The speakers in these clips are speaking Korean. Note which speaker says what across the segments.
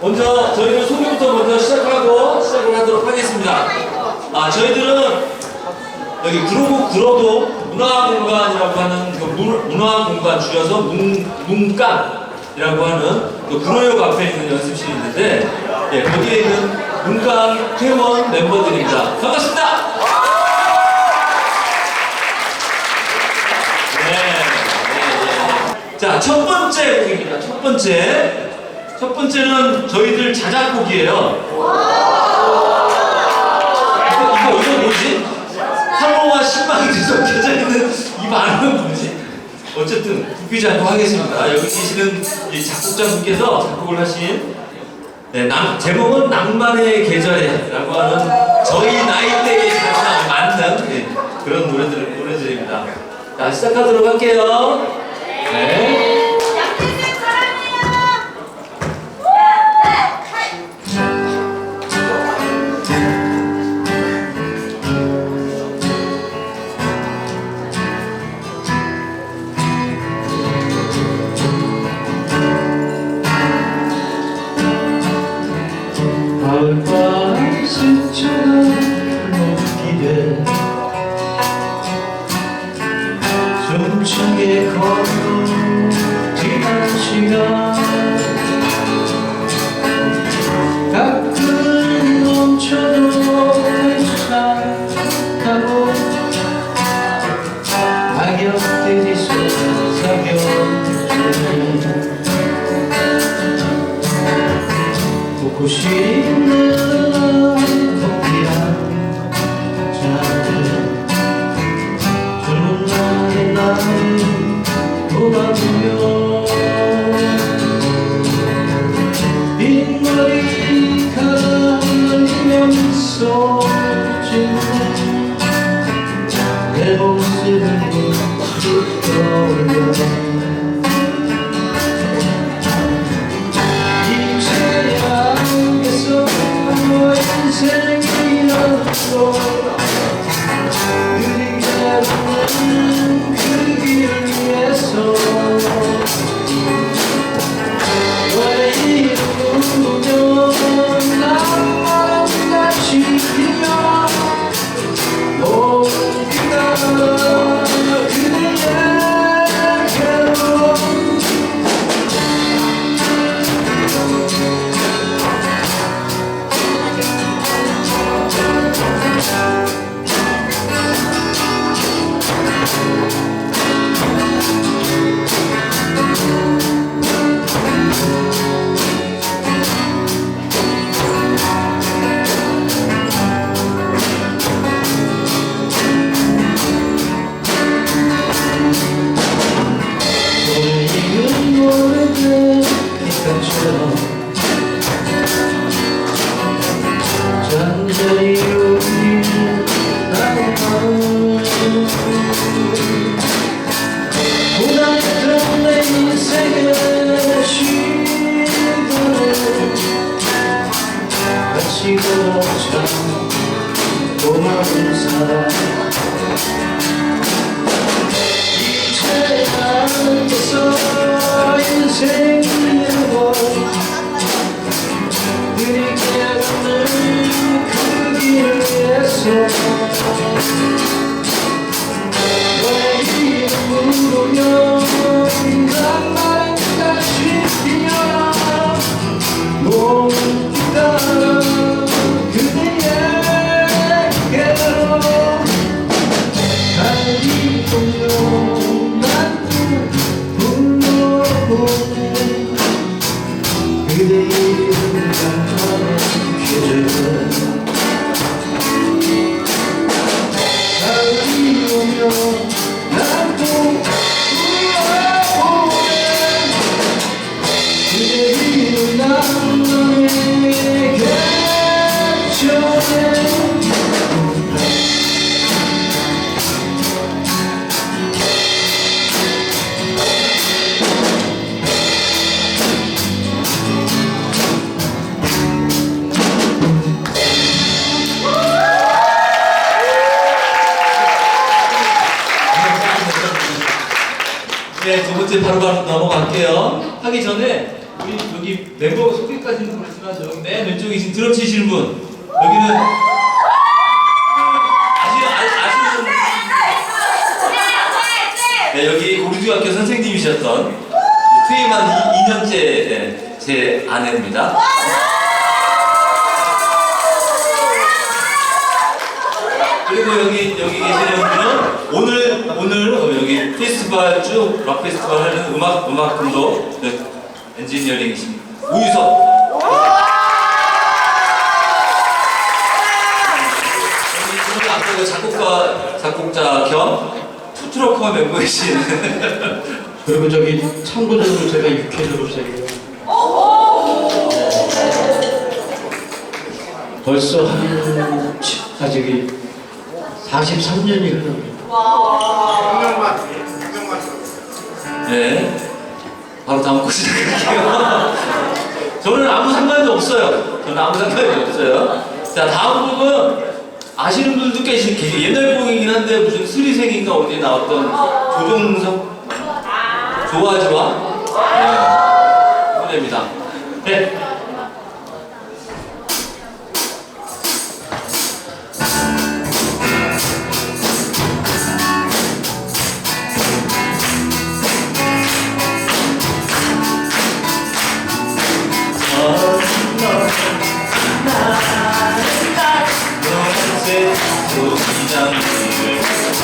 Speaker 1: 먼저 저희는 소개부터 먼저 시작하고 시작을 하도록 하겠습니다. 아 저희들은 여기 구로구 구로도 문화공간이라고 하는 그 문- 문화공간 줄여서 문, 문간이라고 하는 그 구로역 앞에 있는 연습실이 있는데 예, 거기에 있는 문간 회원 멤버들입니다. 반갑습니다. 네, 네, 네. 자, 첫 번째 곡입니다. 첫 번째. 첫 번째는 저희들 자작곡이에요. 이거, 이거, 이거 뭐지? 탈모와 신망이 뒤섞여져 있는 이 반응은 뭐지? 어쨌든 웃기지 않고 하겠습니다. 여기 계시는 이 작곡자분께서 작곡을 하신 네, 남, 제목은 낭만의 계절에라고 하는 저희 나이대에 잘 맞는 예, 그런 노래들을 보내드립니다. 자, 시작하도록 할게요. 네.
Speaker 2: 가을바람 스쳐가 높이에 Thank you. 네,
Speaker 1: 두 번째 바로 바로 넘어갈게요. 하기 전에 우리 여기 멤버 소개까지는 그렇지만 저기 맨 왼쪽에 계신 드럼 치시는 분 여기는 네, 아시 아, 아시는 분 네, 여기 고려중학교 선생님이셨던 퇴임한 2, 년째제 아내입니다. 그리고 여기 여기 계시는 분은 오늘 오늘 어, 여기 페스티벌 쭉락 페스티벌 하는 음악 음악 감독 네, 엔지니어링이신 우유석. 저기 그 작곡가 작곡자 겸 투트로커 멤버이신
Speaker 2: 그리고 저기 참고적으로 제가 육회 졸업생이에요. 벌써 한 아직이 43년이
Speaker 1: 네. 바로 다음 거 시작할게요. 저는 아무 상관이 없어요. 저는 아무 상관이 없어요. 자, 다음 곡은 아시는 분들도 계시, 계시 옛날 곡이긴 한데 무슨 스리생인가 어디에 나왔던 조종석 좋아 좋아 네. 노래입니다. 네.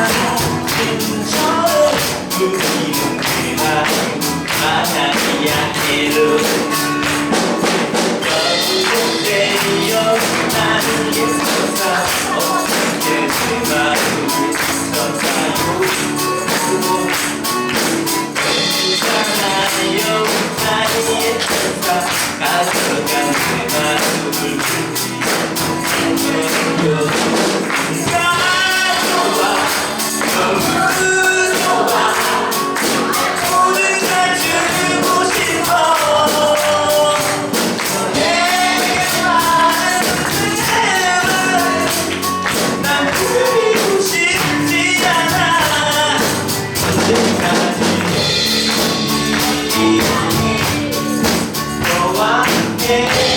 Speaker 1: 가 yeah.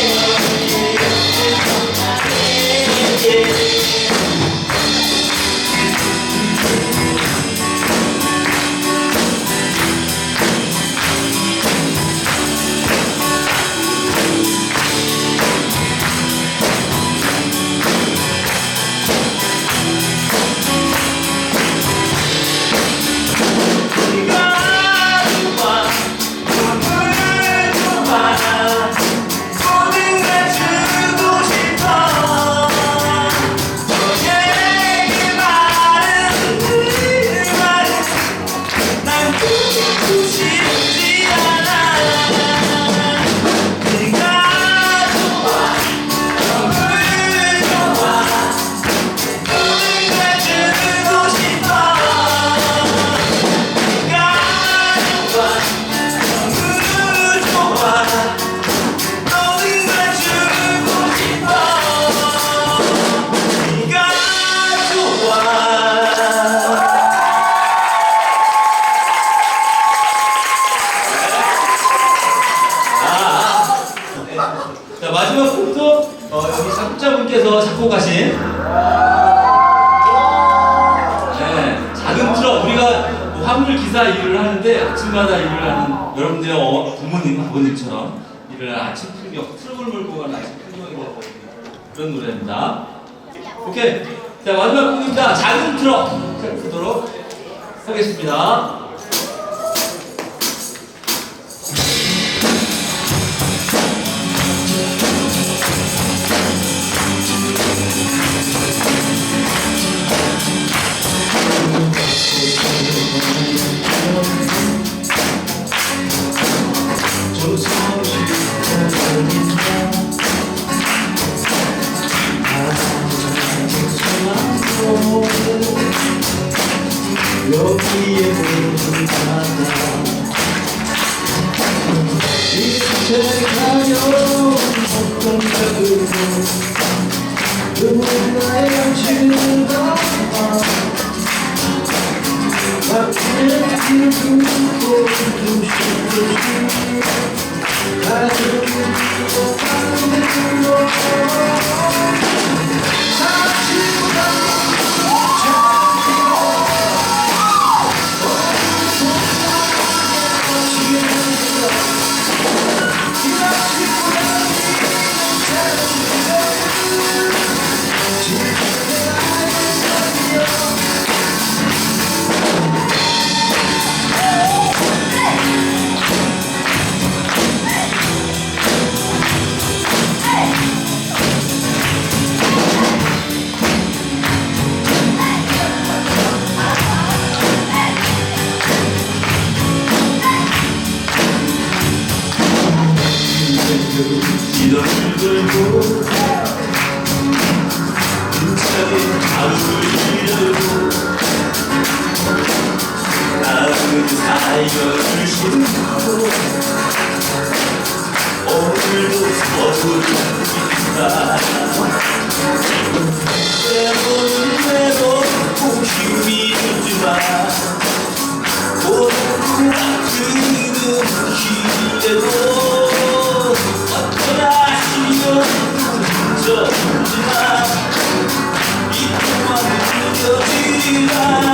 Speaker 1: 마지막 곡도 어, 이 작곡자분께서 작곡하신 네, 작은 트럭 우리가 뭐 화물 기사 일을 하는데 아침마다 일을 하는 여러분들의 어, 부모님 아버님처럼 일을 아침 풍경 트럭을 몰고 가는 아침 풍경이라고 그런 노래입니다. 오케이 자 마지막 곡입니다. 작은 트럭 보도록 하겠습니다.
Speaker 2: 여기에 모든 바다 이제 가요 어떤 작은 그분 사연을 신고 오늘도 서툴다 때로때로
Speaker 1: 힘이 들지만 오늘 아프는 기대도 어쩌나 시련 흔적지만 이 또한 느껴지나